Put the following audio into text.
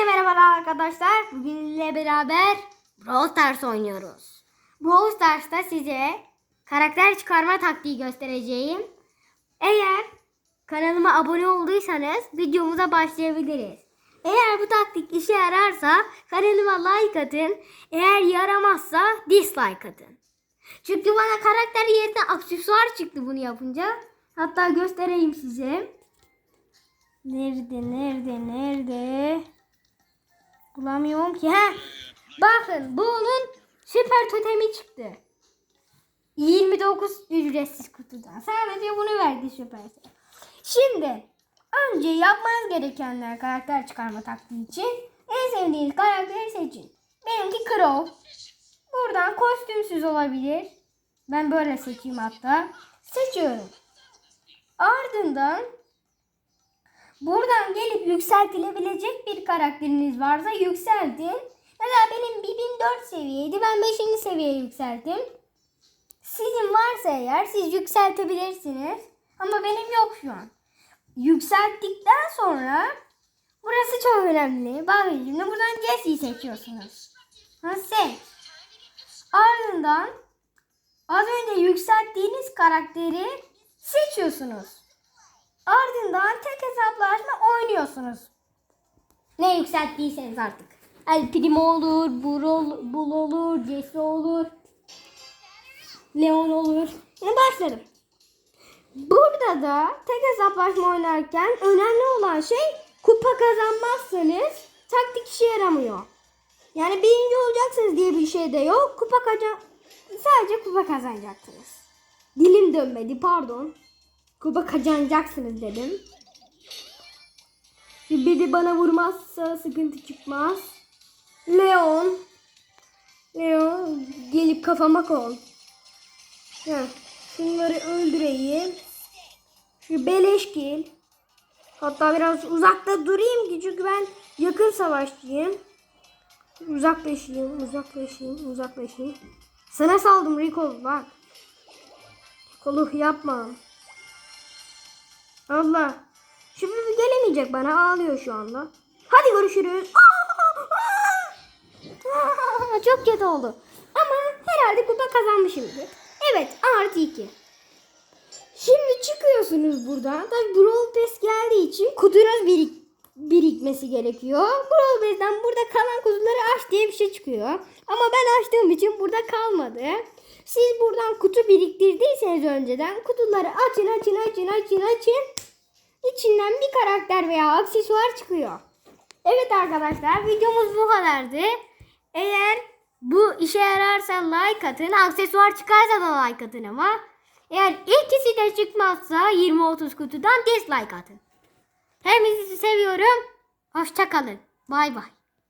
Hepinize merhabalar arkadaşlar. Bugünle beraber Brawl Stars oynuyoruz. Brawl Stars'ta size karakter çıkarma taktiği göstereceğim. Eğer kanalıma abone olduysanız videomuza başlayabiliriz. Eğer bu taktik işe yararsa kanalıma like atın. Eğer yaramazsa dislike atın. Çünkü bana karakter yerine aksesuar çıktı bunu yapınca. Hatta göstereyim size. Nerede, nerede, nerede? Bulamıyorum ki. Ha. Bakın bunun süper totemi çıktı. 29 ücretsiz kutudan. Sadece bunu verdi Supercell. Şimdi önce yapmanız gerekenler karakter çıkarma taktiği için en sevdiğiniz karakteri seçin. Benimki Crow. Buradan kostümsüz olabilir. Ben böyle seçeyim hatta. Seçiyorum. Ardından Buradan gelip yükseltilebilecek bir karakteriniz varsa yükseltin. Mesela benim BİM'im 4 seviyeydi. Ben 5. seviyeye yükselttim. Sizin varsa eğer siz yükseltebilirsiniz. Ama benim yok şu an. Yükselttikten sonra burası çok önemli. Şimdi buradan Jesse'yi seçiyorsunuz. Seç. Ardından az önce yükselttiğiniz karakteri seçiyorsunuz. Ardından tek hesaplaşma oynuyorsunuz. Ne yükselttiyseniz artık. El Primo olur, Burol, Bul olur, Jesse olur, Leon olur. Ne başlarım. Burada da tek hesaplaşma oynarken önemli olan şey kupa kazanmazsanız taktik işe yaramıyor. Yani birinci olacaksınız diye bir şey de yok. Kupa kazan sadece kupa kazanacaksınız. Dilim dönmedi pardon. Kupa kazanacaksınız dedim. Biri bana vurmazsa sıkıntı çıkmaz. Leon. Leon gelip kafama kon. Heh, şunları öldüreyim. Şu beleşkil. Hatta biraz uzakta durayım ki çünkü ben yakın savaşçıyım. Uzaklaşayım, uzaklaşayım, uzaklaşayım. Sana saldım Rico bak. Rico'luk yapma. Allah. Şimdi gelemeyecek bana ağlıyor şu anda. Hadi görüşürüz. Çok kötü oldu. Ama herhalde kupa kazanmışımdır. Evet artı 2. Şimdi çıkıyorsunuz buradan. Tabi Brawl Pass geldiği için kutunuz birik birikmesi gerekiyor. Brawl Pass'den burada kalan kutuları aç diye bir şey çıkıyor. Ama ben açtığım için burada kalmadı. Siz buradan kutu biriktirdiyseniz önceden kutuları açın açın açın açın açın. İçinden bir karakter veya aksesuar çıkıyor. Evet arkadaşlar videomuz bu kadardı. Eğer bu işe yararsa like atın. Aksesuar çıkarsa da like atın ama. Eğer ikisi de çıkmazsa 20-30 kutudan dislike atın. Hepinizi seviyorum. Hoşçakalın. Bay bay.